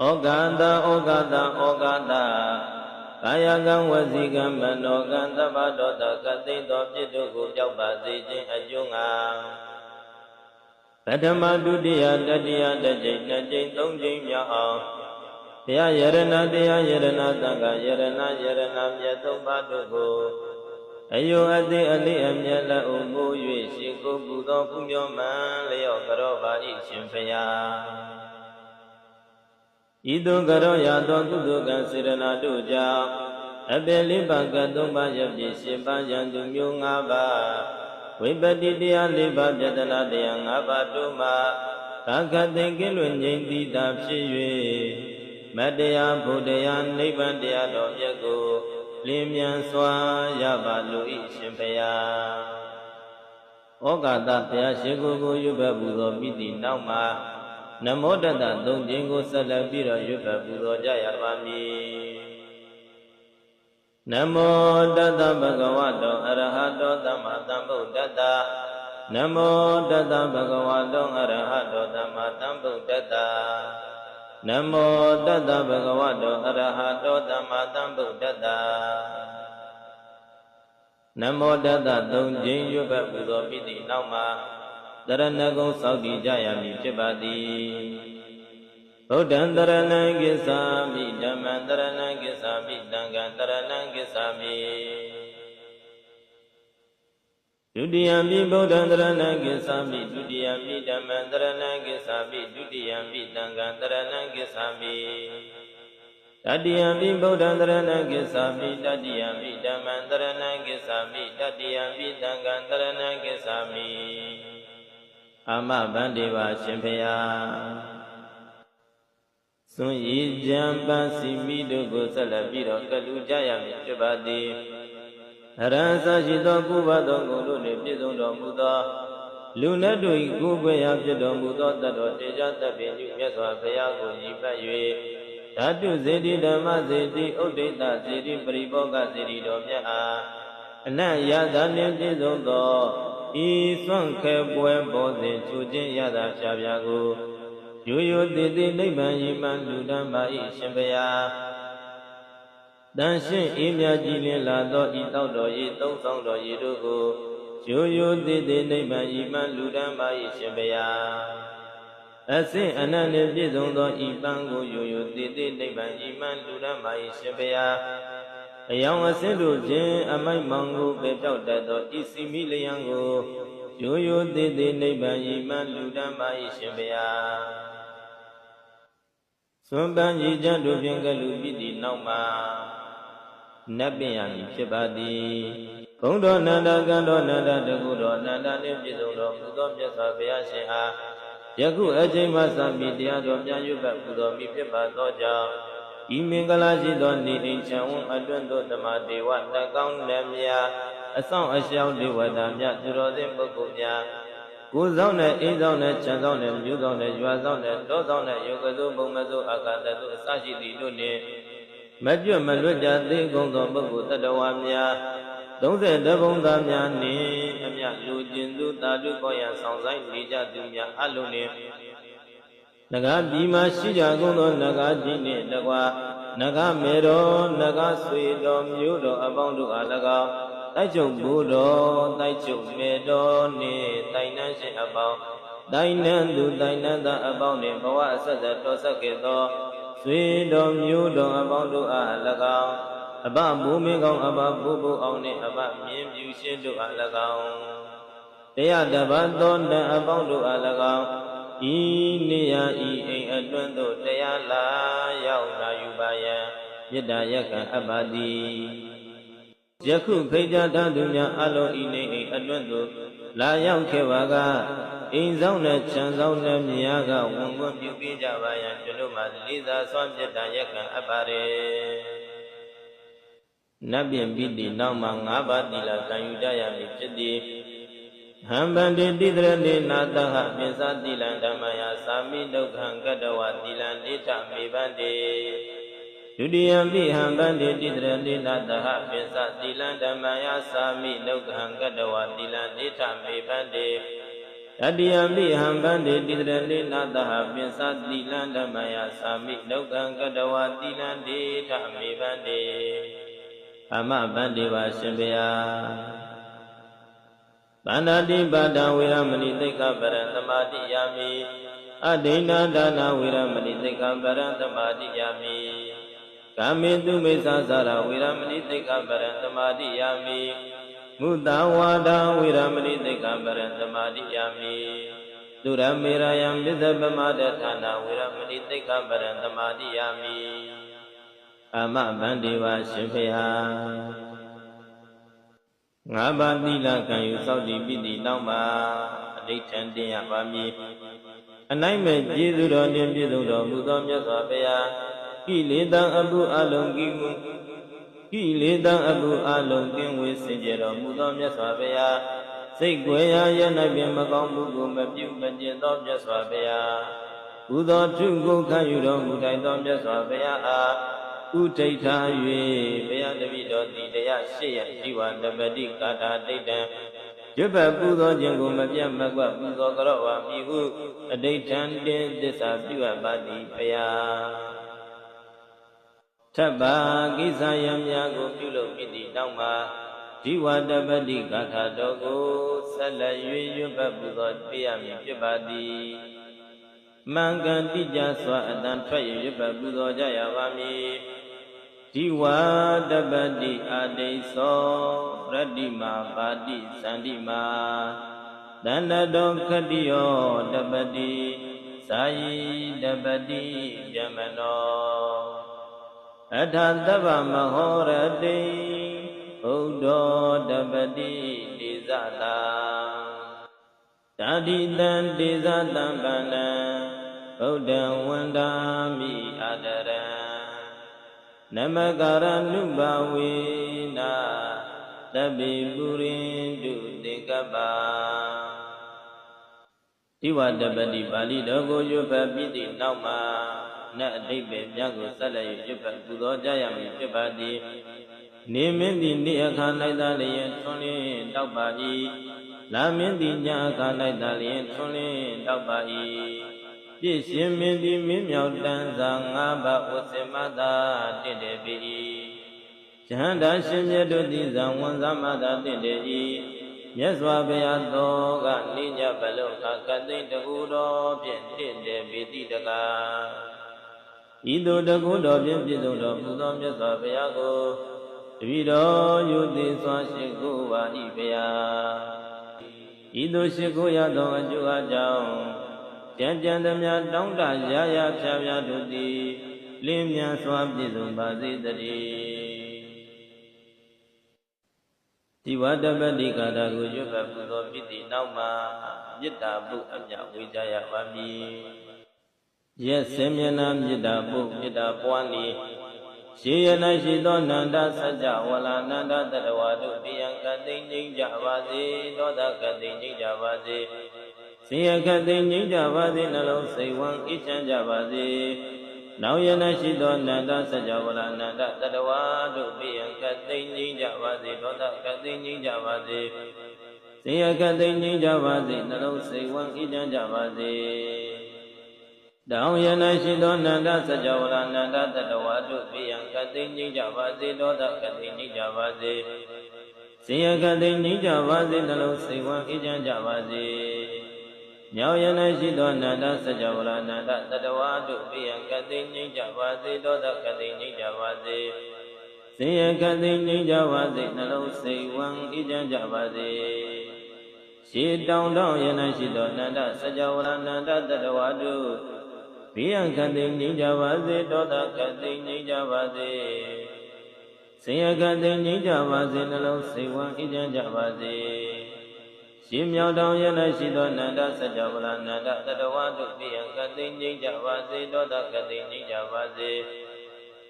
ဩကာသဩကာသဩကာသကာယကံဝစီကံမနောကံသဗ္ဗတောတကသိမ့်သောပြစ်တို့ကိုပြောက်ပါစေခြင်းအကျိုးငါပထမဒုတိယတတိယတစ်ကြိမ်နှစ်ကြိမ်သုံးကြိမ်မြောက်အောင်တရားယရဏတရားယရဏသံဃာယရဏယရဏမြတ်သုံးပါးတို့ကိုအယုအသိအလေးအမြတ်လက်ဥမိုး၍ရှိကိုပူသောကုမြောမှန်လျော့ကြောပါ၏ရှင်ဖျား ဤသို့ကြောရသောကုသိုလ်ကံစေရနာတို့ကြောင့်အပေလေးပါးကသုံးပါးရပြည့်ရှင်ပါးရန်သူမျိုး၅ပါးဝိပတိတရား၄ပါးပြတနာတရား၅ပါးတို့မှာကာကသိင်ကင်းလွင်ငြိမ်သီတာဖြစ်၍မတရားဘုဒ္ဓရာနိဗ္ဗာန်တရားတော်မြတ်ကိုလင်းမြန်စွာရပါလို၏ရှင်ဖျားဩကာသဘုရားရှင်ကိုယ်ကိုရွတ်ဘပူသောမိတိနောက်မှာ နမောတတသုံးခြင်းကိုဆက်လက်ပြီးတော့ရွတ်ဘပူဇော်ကြရပါမည်နမောတတဗုဒ္ဓဝါတောအရဟတောသမ္မာသမ္ဗုဒ္ဓတ္တနမောတတဗုဒ္ဓဝါတောအရဟတောသမ္မာသမ္ဗုဒ္ဓတ္တနမောတတဗုဒ္ဓဝါတောအရဟတောသမ္မာသမ္ဗုဒ္ဓတ္တနမောတတသုံးခြင်းရွတ်ဘပူဇော်ပြီးသည့်နောက်မှာ တရဏဂုံစောင့်တည်ကြရမည်ဖြစ်ပါသည်ဗုဒ္ဓံတရဏံကိသာမိဓမ္မံတရဏံကိသာမိတံဃံတရဏံကိသာမိဒုတိယမိဗုဒ္ဓံတရဏံကိသာမိဒုတိယမိဓမ္မံတရဏံကိသာမိဒုတိယမိတံဃံတရဏံကိသာမိတတိယမိဗုဒ္ဓံတရဏံကိသာမိတတိယမိဓမ္မံတရဏံကိသာမိတတိယမိတံဃံတရဏံကိသာမိ အာမဗန္တိပါရှင်ဖျားစွန့်ရည်ကြံပန်းစီမိတို့ကိုဆက်လက်ပြီးတော့ကလူကြရမည်ဖြစ်ပါသည်အရဟံသာရှိသောကုဘသောဂုဏ်တို့နှင့်ပြည့်စုံတော်မူသောလူနတ်တို့၏ကိုယ်ွယ်ရာဖြစ်တော်မူသောတတ်တော်တေဇသဗ္ဗညုမြတ်စွာဘုရားကိုရည်ပတ်၍ဓာတုစေတိဓမ္မစေတိဥဒိတစေတိပရိဘောဂစေတိတော်မြတ်အားအနတ်ရသာနှင့်ပြည့်စုံသော ဤစွန့်ခဲပွဲပေါ်စဉ်ချူခြင်းရတာဖြာဖြာကိုရိုးရိုးသေးသေးနိဗ္ဗာန်ရည်မှန်လူတန်းပါ၏ရှင်ဘုရားတန်ရှင်းအေးမြကြီးလင်းလာသောဤတောက်တော်ရည်သုံးဆောင်တော်ရည်တို့ကိုရိုးရိုးသေးသေးနိဗ္ဗာန်ရည်မှန်လူတန်းပါ၏ရှင်ဘုရားအစင်အနန္တပြည့်စုံသောဤပန်းကိုရိုးရိုးသေးသေးနိဗ္ဗာန်ရည်မှန်လူတန်းပါ၏ရှင်ဘုရား အယောင်အစင်းတို့ဖြင့်အမိုက်မောင်ကိုပဲပြောက်တတ်သောဤစီမိလျံကိုရိုးရိုးသေးသေးနိဗ္ဗာန်ရည်မှန်လူတန်းပါ၏ရှင်ဘုရားသွန်ပန်းရည်ချမ်းတို့ဖြင့်ကလူပြည်သည့်နောက်မှာနတ်ပင်ရမည်ဖြစ်ပါသည်ဘုံတော်နန္ဒကံတော်နန္ဒတကုတော်နန္ဒနှင့်ပြည့်စုံတော်မူသောမြတ်စွာဘုရားရှင်အားယခုအချိန်မှစပြီးတရားတော်ပြန်ရွတ်ပတ်ပူတော်မူဖြစ်ပါသောကြောင့် ဤမင်္ဂလာရှိသောနေအိမ်ချံဝန်းအတွန်းသောဓမ္မဒေဝတကောင်းလည်းမြာအဆောင်အရှောင်းဒေဝတာမြတ်သူတော်စင်ပုဂ္ဂိုလ်များကိုယ်ဆောင်နဲ့အိမ်ဆောင်နဲ့ခြံဆောင်နဲ့မြို့ဆောင်နဲ့ရွာဆောင်နဲ့တောဆောင်နဲ့ယောဂသုဘုံမသုအာကာသသုအစရှိသည့်တို့နှင့်မကျွတ်မလွတ်ကြသေးကုန်သောပုဂ္ဂိုလ်တ attva များ30ဘုံသားများနှင့်အမြလူကျင်သူတာတုကောရဆောင်ဆိုင်နေကြသူများအလုံးနှင့် နဂါပြည်မှာရှိကြကုန်သောနဂါကြီးနှင့်တကွာနဂါမေတော်နဂါဆွေတော်မျိုးတော်အပေါင်းတို့အား၎င်းတိုက်ချုပ်ဘိုးတော်တိုက်ချုပ်မေတော်နှင့်တိုင်နှန်းရှင်အပေါင်းတိုင်နှန်းသူတိုင်နှန်းသားအပေါင်းနှင့်ဘဝအဆက်ဆက်တော်ဆက်ခဲ့သောဆွေတော်မျိုးတော်အပေါင်းတို့အား၎င်းအဘမိုးမင်းကောင်းအဘဘိုးဘိုးအောင်နှင့်အဘမြင်းပြူရှင်တို့အား၎င်းတရားတပတ်သောတန်အပေါင်းတို့အား၎င်း ဤနေရဤအိမ်အတွင်းသို့တရားလာရောက်လာယူပါယံမေတ္တာရက်ခံအပ်ပါသည်ယခုဖိတ်ကြားတသူများအလုံးဤနေအိမ်အတွင်းသို့လာရောက်ခဲ့ပါကအိမ်ဆောင်နဲ့ခြံဆောင်နဲ့မြားကဝန်ဝန်ပြုပေးကြပါယံကျွန်တို့မှာလေးစားစွမ်းမေတ္တာရက်ခံအပ်ပါれနတ်ပြင်ပိတိနောက်မှာ၅ပါးသီလခံယူကြရမည်ဖြစ်သည် ဟံဗန္တိတိတရဏိနာတဟပိသတိလံဓမ္မယသာမိဒုက္ခံကတဝတိလံဒိဋ္ဌမေဗန္တိဒုတိယပိဟံဗန္တိတိတရဏိနာတဟပိသတိလံဓမ္မယသာမိဒုက္ခံကတဝတိလံဒိဋ္ဌမေဗန္တိတတိယမိဟံဗန္တိတိတရဏိနာတဟပင်စသီလံဓမ္မယသာမိလောကံကတဝသီလံဒေထမေဗန္တိအမဗန္တိပါရှင်ဗျာ ဗန္ဒတိပါဒဝေရမဏိသိက္ခပရံသမာတိယာမိအဒိဏဒါနဝေရမဏိသိက္ခပရံသမာတိယာမိကာမေတုမိစ္ဆာသာရဝေရမဏိသိက္ခပရံသမာတိယာမိမုတဝါဒဝေရမဏိသိက္ခပရံသမာတိယာမိသူရမေရယံပစ္စပမဒဌာနဝေရမဏိသိက္ခပရံသမာတိယာမိအမဗန္တိဝါရှင်ဖေဟာ ငါးပါးသီလကံယူစောင့်တည်ပြီးသည့်နောက်မှာအဋိဋ္ဌံတင်ရပါမည်အနိုင်မဲ့ကျေးဇူးတော်နှင့်ပြည့်စုံတော်မူသောမြတ်စွာဘုရားကိလေသာအပုအလုံးကိဝကိလေသာအပုအလုံးကင်းဝေစင်ကြယ်တော်မူသောမြတ်စွာဘုရားစိတ်ွယ်ရာရ၌ပင်မကောင်းမှုကိုမပြုမကျင်သောမြတ်စွာဘုရားဘုသောထုကိုခံယူတော်မူတိုင်သောမြတ်စွာဘုရားအား ဥဒိဋ္ဌာ၍ဘုရားတပည့်တော်သည်တရားရှိရရှိဝတပတိကာထာဒိဋ္ဌံရွတ်ပတ်ပူဇော်ခြင်းကိုမပြတ်မကွက်ပူဇော်ကြတော့ပါမိဟုအဋိဋ္ဌံတင်းသစ္စာပြုအပ်ပါသည်ဘုရားထပ်ပါကိစ္စယံများကိုပြုလုပ်ပြီးသည့်နောက်မှာဒီဝတပတိကာထာတော်ကိုဆက်လက်၍ရွတ်ပတ်ပူဇော်ပြရမည်ဖြစ်ပါသည်မှန်ကန်တိကျစွာအတန်ထွက်၍ရွတ်ပတ်ပူဇော်ကြရပါမည် ဒီဝါတပတိအာဒိသောရတ္တိမာပါတိသန္တိမာတန္တတောခတိယောတပတိသာယိတပတိဗျမနောအထသဗ္ဗမဟောရတိဘုဒ္ဓောတပတိဒေဇတာတာတိတံဒေဇတံပန္နံဗုဒ္ဓံဝန္ဒာမိအာဒရံ နမကာရနုဘဝေနာတပိပုရိတုတေကပ္ပါဒီဝတပတိပါဠိတော်ကိုရွတ်ဖတ်ပြီးသည့်နောက်မှာနတ်အတိတ်ပဲမြတ်ကိုဆက်လက်ရွတ်ဖတ်ပူဇော်ကြရမည်ဖြစ်ပါသည်နေမင်းသည်နေ့အခါ၌သာလျင်ထွန်းလင်းတောက်ပါ၏လာမင်းသည်ညအခါ၌သာလျင်ထွန်းလင်းတောက်ပါ၏ ပြည့်ရှင်မင်းသည်မင်းမြောက်တန်းစာငါးပါးဝစင်မသာတင့်တယ်ပြီယဟန္တာရှင်မြတ်တို့သည်ဇံဝန်သမသာတင့်တယ်၏မြတ်စွာဘုရားတော်ကနိညာဘလုံခကသိမ့်တကူတော်ဖြင့်တင့်တယ်ပြီတိတကားဤသို့တကူတော်ဖြင့်ပြည့်စုံတော်မူသောမြတ်စွာဘုရားကိုတပည့်တော်ယုသိစွာရှိခိုးပါ၏ဘုရားဤသို့ရှိခိုးရသောအကျိုးအကြောင်း ကြံကြံသမျှတောင်းတရာရာဖြာဖြာတို့သည်လင်းမြန်စွာပြည့်စုံပါစေတည်းဒီဝတ္တပတိကာတာကိုရွတ်ဖတ်ပူဇော်ပြီးသည့်နောက်မှာမေတ္တာပုအမြဝေကြရပါမည်ရက်စင်မျက်နှာမေတ္တာပုမေတ္တာပွားနေရှိရ၌ရှိသောနန္ဒစัจ java ဝလာနန္ဒတတဝါတို့တရားကတိငြိမ့်ကြပါစေသောတာကတိငြိမ့်ကြပါစေ ဆင်းရဲခတ်သိငြိမ့်ကြပါစေနှလုံးစိတ်ဝမ်းအေးချမ်းကြပါစေနောက်ရဏရှိသောနန္ဒစัจ java လာနန္ဒတတဝါတို့ပြယံခတ်သိငြိမ့်ကြပါစေဒေါသခတ်သိငြိမ့်ကြပါစေဆင်းရဲခတ်သိငြိမ့်ကြပါစေနှလုံးစိတ်ဝမ်းအေးချမ်းကြပါစေတောင်ရဏရှိသောနန္ဒစัจ java လာနန္ဒတတဝါတို့ပြယံခတ်သိငြိမ့်ကြပါစေဒေါသခတ်သိငြိမ့်ကြပါစေဆင်းရဲခတ်သိငြိမ့်ကြပါစေနှလုံးစိတ်ဝမ်းအေးချမ်းကြပါစေ မြောင်ရ၌ရှိသောနန္ဒစัจ java လာနန္ဒတတဝါတို့ပြယံကတိငြိမ့်ကြပါစေဒေါသကတိငြိမ့်ကြပါစေစင်ယကတိငြိမ့်ကြပါစေနှလုံးစိတ်ဝံအေးချမ်းကြပါစေရှေတောင်တောင်ရ၌ရှိသောနန္ဒစัจ java လာနန္ဒတတဝါတို့ပြယံကတိငြိမ့်ကြပါစေဒေါသကတိငြိမ့်ကြပါစေစင်ယကတိငြိမ့်ကြပါစေနှလုံးစိတ်ဝံအေးချမ်းကြပါစေ ရှင်မြောင်တောင်ရ၌ရှိသောနန္ဒစัจ java လာနန္ဒတတဝါတို့ပြယံကတိငြိမ့်ကြပါစေဒေါသကတိငြိမ့်ကြပါစေ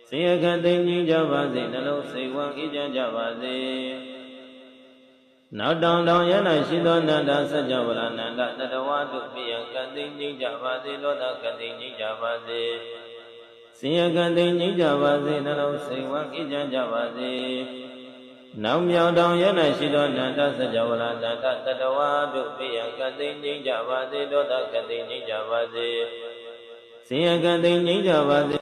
စေယကတိငြိမ့်ကြပါစေနှလုံးစိတ်ဝမ်းအေးချမ်းကြပါစေနောက်တောင်တောင်ရ၌ရှိသောနန္ဒစัจ java လာနန္ဒတတဝါတို့ပြယံကတိငြိမ့်ကြပါစေဒေါသကတိငြိမ့်ကြပါစေစေယကတိငြိမ့်ကြပါစေနှလုံးစိတ်ဝမ်းအေးချမ်းကြပါစေ နောက်မြောင်တောင်ရ၌ရှိသောနန္တစကြဝဠာနန္တတတဝါတို့ပိယကတိငြိမ်းကြပါစေဒေါသကတိငြိမ်းကြပါစေဆင်းရဲကတိငြိမ်းကြပါစေ